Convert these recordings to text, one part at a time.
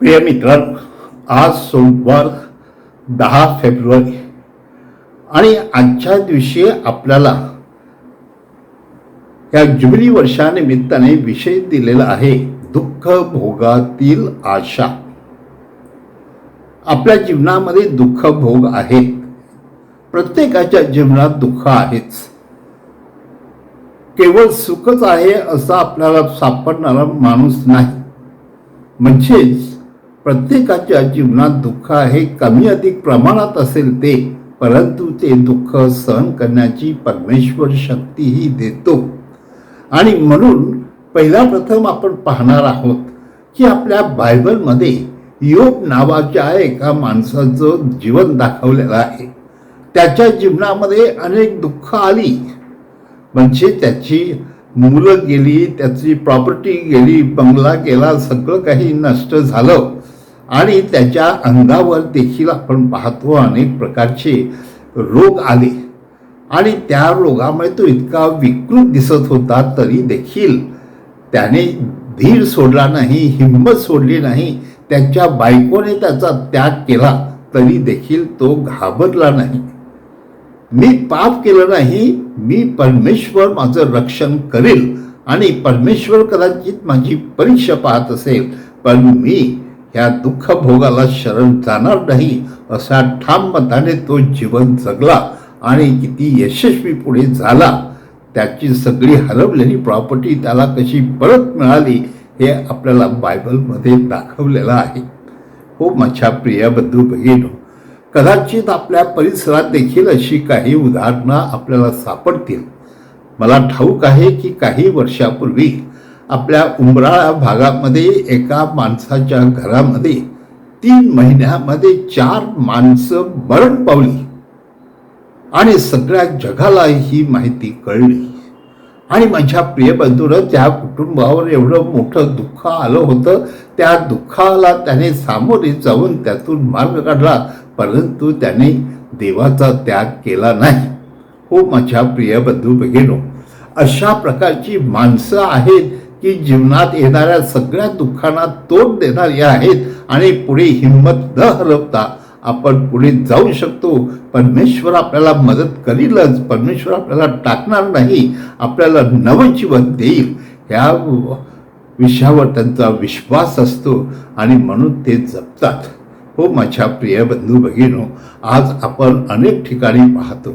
प्रिय मित्रांनो आज सोमवार दहा फेब्रुवारी. आणि आजच्या दिवशी आपल्याला या जुबिली वर्षानिमित्ताने विषय दिलेला आहे दुःख भोगातील आशा. आपल्या जीवनामध्ये दुःख भोग आहेत. प्रत्येकाच्या जीवनात दुःख आहेच. केवळ सुखच आहे असं आपल्याला सापडणारा माणूस नाही. म्हणजेच प्रत्येकाच्या जीवनात दुःख आहे कमी अधिक प्रमाणात असेल ते परंतु ते दुःख सहन करण्याची परमेश्वर शक्तीही देतो. आणि म्हणून पहिला प्रथम आपण पाहणार आहोत की आपल्या बायबलमध्ये योग नावाच्या एका माणसाचं जीवन दाखवलेलं आहे. त्याच्या जीवनामध्ये अनेक दुःख आली. म्हणजे त्याची मुलं गेली त्याची प्रॉपर्टी गेली बंगला गेला सगळं काही नष्ट झालं. आणि त्याच्या अंगावर देखील आपण पाहतो अनेक प्रकारचे रोग आले. आणि त्या रोगामुळे तो इतका विकृत दिसत होता तरी देखील त्याने धीर सोडला नाही हिंमत सोडली नाही त्याच्या बायकोने त्याचा त्याग केला तरी देखील तो घाबरला नाही. मी पाप केलं नाही मी परमेश्वर माझं रक्षण करेल आणि परमेश्वर कदाचित माझी परीक्षा पाहत असेल पण मी ह्या दुःख भोगाला शरण जाणार नाही असा ठाम मताने तो जीवन जगला आणि किती यशस्वी पुढे झाला त्याची सगळी हरवलेली प्रॉपर्टी त्याला कशी परत मिळाली हे आपल्याला बायबलमध्ये दाखवलेलं आहे. हो माझ्या प्रिय बंधू भगिनो कदाचित आपल्या परिसरात देखील अशी काही उदाहरणं आपल्याला सापडतील. मला ठाऊक आहे की काही वर्षापूर्वी आपल्या उमराळा भागामध्ये एका माणसाच्या घरामध्ये तीन महिन्यामध्ये चार माणसं मरण पावली. आणि सगळ्या जगाला ही माहिती कळली. आणि माझ्या प्रिय बंधूनं त्या कुटुंबावर एवढं मोठं दुःख आलं होतं. त्या दुःखाला त्याने सामोरे जाऊन त्यातून मार्ग काढला परंतु त्याने देवाचा त्याग केला नाही. हो माझ्या प्रिय बंधू भगिनो अशा प्रकारची माणसं आहेत की जीवनात येणाऱ्या सगळ्या दुःखांना तोड देणारी आहेत आणि पुढे हिंमत न हरवता आपण पुढे जाऊ शकतो. परमेश्वर आपल्याला मदत करीलच. परमेश्वर आपल्याला टाकणार नाही. आपल्याला नवजीवन देईल. ह्या विषयावर त्यांचा विश्वास असतो आणि म्हणून ते जपतात. हो माझ्या प्रिय बंधू भगिनो आज आपण अनेक ठिकाणी पाहतो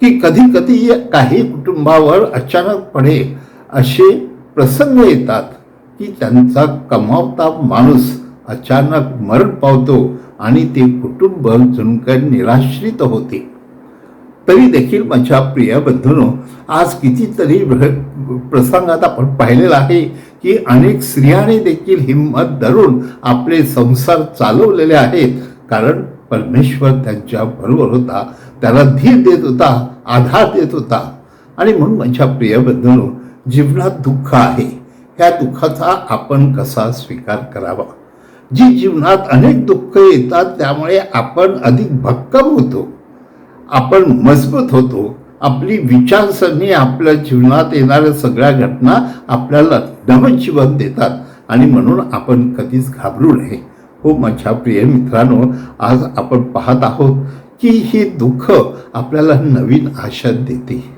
की कधी कधी काही कुटुंबावर अचानकपणे असे प्रसंग येतात की त्यांचा कमावता माणूस अचानक मरण पावतो आणि ते कुटुंब झुणकर निराश्रित होते. तरी देखील माझ्या प्रिय बंधूनो आज कितीतरी प्रसंगात आपण पाहिलेलं आहे की अनेक स्त्रियाने देखील हिंमत धरून आपले संसार चालवलेले आहेत. कारण परमेश्वर त्यांच्या बरोबर होता त्याला धीर देत होता आधार देत होता. आणि म्हणून माझ्या प्रिय बंधूनो जीवनात दुःख आहे. ह्या दुःखाचा आपण कसा स्वीकार करावा? जी जीवनात अनेक दुःख येतात त्यामुळे आपण अधिक भक्कम होतो. आपण मजबूत होतो. आपली विचारसरणी आपल्या जीवनात येणाऱ्या सगळ्या घटना आपल्याला नवजीवन देतात आणि म्हणून आपण कधीच घाबरू नये. हो माझ्या प्रिय मित्रांनो आज आपण पाहत आहोत की ही दुःख आपल्याला नवीन आशा देते.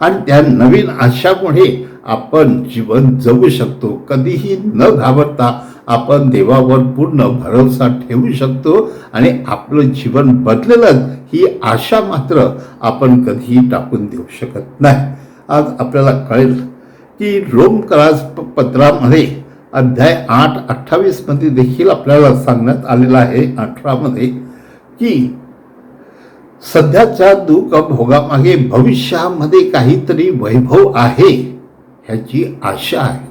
आणि त्या नवीन आशामुळे आपण जीवन जगू शकतो. कधीही न घाबरता आपण देवावर पूर्ण भरोसा ठेवू शकतो आणि आपलं जीवन बदलेलंच ही आशा मात्र आपण कधीही टाकून देऊ शकत नाही. आज आपल्याला कळेल की रोम कराज पत्रामध्ये अध्याय आठ अठ्ठावीसमध्ये देखील आपल्याला सांगण्यात आलेलं आहे अठरामध्ये की सध्याच्या दुःख भोगामागे भविष्यामध्ये काहीतरी वैभव आहे ह्याची आशा आहे.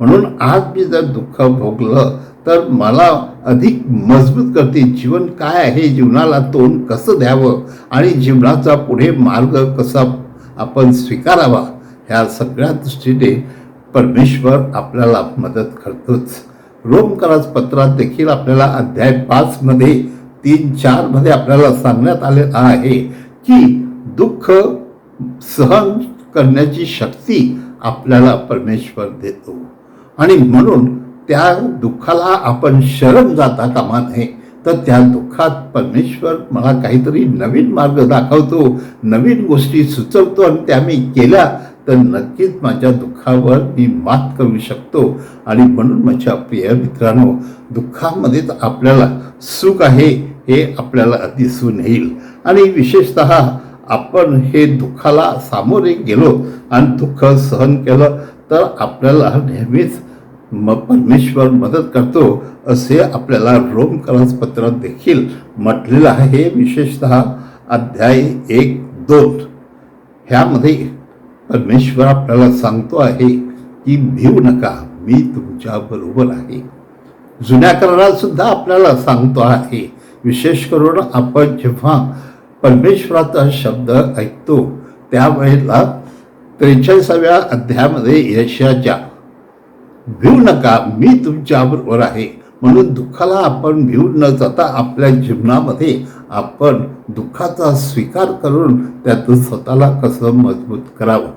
म्हणून आज मी जर दुःख भोगलं तर मला अधिक मजबूत करते. जीवन काय आहे? जीवनाला तोंड कसं द्यावं? आणि जीवनाचा पुढे मार्ग कसा आपण स्वीकारावा? ह्या सगळ्या दृष्टीने परमेश्वर आपल्याला मदत करतोच. रोमकराज पत्रात देखील आपल्याला अध्याय पाचमध्ये तीन चारमध्ये आपल्याला सांगण्यात आलेलं आहे की दुःख सहन करण्याची शक्ती आपल्याला परमेश्वर देतो. आणि म्हणून त्या दुःखाला आपण शरण जाता कामा नये. तर त्या दुःखात परमेश्वर मला काहीतरी नवीन मार्ग दाखवतो नवीन गोष्टी सुचवतो आणि त्या मी केल्या तर नक्कीच माझ्या दुःखावर मी मात करू शकतो. आणि म्हणून माझ्या प्रिय मित्रांनो दुःखामध्येच आपल्याला सुख आहे. हे आपल्याला दिसून येईल. आणि विशेषत आपण हे दुःखाला सामोरे गेलो आणि दुःख सहन केलं तर आपल्याला नेहमीच म परमेश्वर मदत करतो असे आपल्याला रोम पत्रात देखील म्हटलेलं आहे. विशेषत अध्याय एक दोन. ह्यामध्ये परमेश्वर आपल्याला सांगतो आहे की भिऊ नका मी तुमच्या बरोबर आहे. जुन्या करारात सुद्धा आपल्याला सांगतो आहे विशेष करून आपण जेव्हा परमेश्वराचा शब्द ऐकतो त्यावेळेला त्रेचाळीसाव्या अध्यायामध्ये यशाच्या भिवू नका मी तुमच्याबरोबर आहे. म्हणून दुःखाला आपण भिवून न जाता आपल्या जीवनामध्ये आपण दुःखाचा स्वीकार करून त्यातून स्वतःला कसं मजबूत करावं?